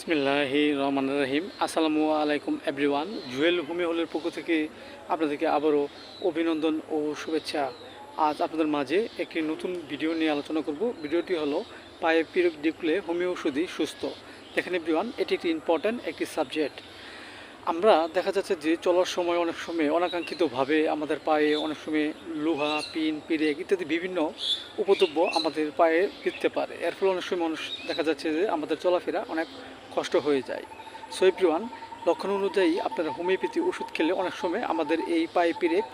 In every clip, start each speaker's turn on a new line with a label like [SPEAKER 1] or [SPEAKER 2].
[SPEAKER 1] বিসমিল্লাহি রহমান রাহিম আসসালামু আলাইকুম এভরিওয়ান। জুয়েল হোমি হলের পক্ষ থেকে আপনাদেরকে আবারও অভিনন্দন ও শুভেচ্ছা। আজ আপনাদের মাঝে একটি নতুন ভিডিও নিয়ে আলোচনা করব। ভিডিওটি হলো পায়ে পিরক ডিকলে হোমিও ওষুধই সুস্থ। দেখেন এভরিওয়ান, এটি একটি ইম্পর্ট্যান্ট একটি সাবজেক্ট আমরা দেখা যাচ্ছে যে চলার সময় অনেক সময় অনাকাঙ্ক্ষিতভাবে আমাদের পায়ে অনেক সময় লোহা, পিন, পিরেক ইত্যাদি বিভিন্ন উপদ্রব্য আমাদের পায়ে ফিরতে পারে। এর ফলে অনেক সময় মানুষ দেখা যাচ্ছে যে আমাদের চলাফেরা অনেক কষ্ট হয়ে যায়। সো লক্ষণ অনুযায়ী আপনারা হোমিওপ্যাথি ওষুধ খেলে অনেক সময় আমাদের এই পায়ে পিরেক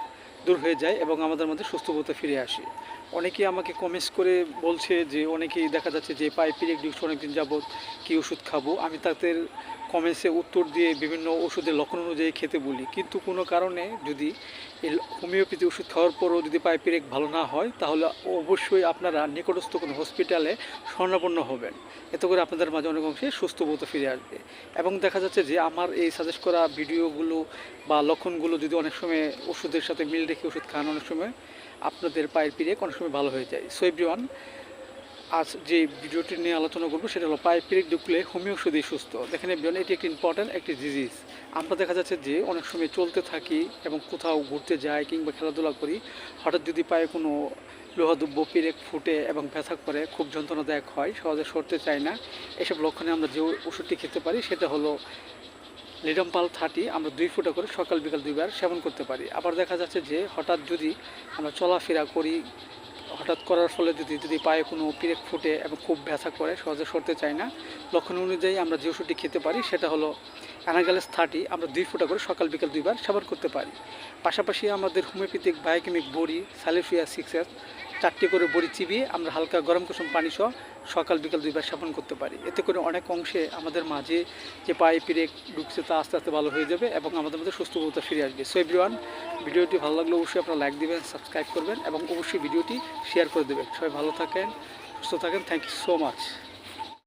[SPEAKER 1] দূর হয়ে যায় এবং আমাদের মধ্যে সুস্থবোধ ফিরে আসে। অনেকেই আমাকে কমেন্টস করে বলছে যে, অনেকেই দেখা যাচ্ছে যে, পায়ে পিরেক ডিউস অনেকদিন যাবৎ কি ওষুধ খাব? আমি তাদের কমেন্টসে উত্তর দিয়ে বিভিন্ন ওষুধের লক্ষণ অনুযায়ী খেতে বলি। কিন্তু কোনো কারণে যদি এই হোমিওপ্যাথি ওষুধ খাওয়ার পরও যদি পায়ে পিরেক ভালো না হয়, তাহলে অবশ্যই আপনারা নিকটস্থ কোনো হসপিটালে স্বর্ণাপন্ন হবেন। এতে করে আপনাদের মাঝে অনেক অংশে সুস্থ বোধ ফিরে আসবে। এবং দেখা যাচ্ছে যে, আমার এই সাজেস্ট করা ভিডিওগুলো বা লক্ষণগুলো যদি অনেক সময় ওষুধের সাথে মিল রেখে ওষুধ খান অনেক সময়, আপনাদের পায়ের পিরেক অনেক সময় ভালো হয়ে যায়। সো এভরিওয়ান আজ যে ভিডিওটি নিয়ে আলোচনা করব, সেটা হলো পায়ে পিরিক ঢুকলে হোমিও ওষুধই সুস্থ। দেখেন এভরিওয়ান এটি একটি ইম্পর্ট্যান্ট একটি ডিজিজ আমরা দেখা যাচ্ছে যে অনেক সময় চলতে থাকি এবং কোথাও ঘুরতে যাই কিংবা খেলাধুলা করি, হঠাৎ যদি পায়ে কোনো লোহাদুব্য পিরেক ফুটে এবং ব্যথা করে, খুব যন্ত্রণাদায়ক হয়, সহজে সরতে চায় না। এসব লক্ষণে আমরা যে ওষুধটি খেতে পারি, সেটা হলো লিডাম্পাল থার্টি, আমরা দুই ফুটা করে সকাল বিকাল দুইবার সেবন করতে পারি। আবার দেখা যাচ্ছে যে হঠাৎ যদি আমরা চলাফেরা করি হঠাৎ করার ফলে যদি যদি পায়ে কোনো পিরেক ফুটে এবং খুব ব্যথা করে, সহজে সরতে চায় না। লক্ষণ অনুযায়ী আমরা যে ওষুধটি খেতে পারি, সেটা হলো অ্যানাগালেস থার্টি। আমরা দুই ফুটা করে সকাল, বিকাল দুইবার সেবন করতে পারি। পাশাপাশি আমাদের হোমিওপ্যাথিক, বায়োকেমিক বড়ি, স্যালিফিয়া সিক্সেস, চারটি করে বড়ি চিবিয়ে আমরা হালকা গরম কুসুম পানি সহ সকাল, বিকাল দুইবার সেবন করতে পারি। এতে করে অনেক অংশে আমাদের মাঝে যে পায়ে পিরেক ঢুকছে, তা আস্তে আস্তে ভালো হয়ে যাবে এবং আমাদের মধ্যে সুস্থ সুস্থবোধতা ফিরে আসবে। সো এভরিওয়ান ভিডিওটি ভালো লাগলে অবশ্যই আপনারা লাইক দেবেন সাবস্ক্রাইব করবেন এবং অবশ্যই ভিডিওটি শেয়ার করে দেবেন। সবাই ভালো থাকেন, সুস্থ থাকেন। Thank you so much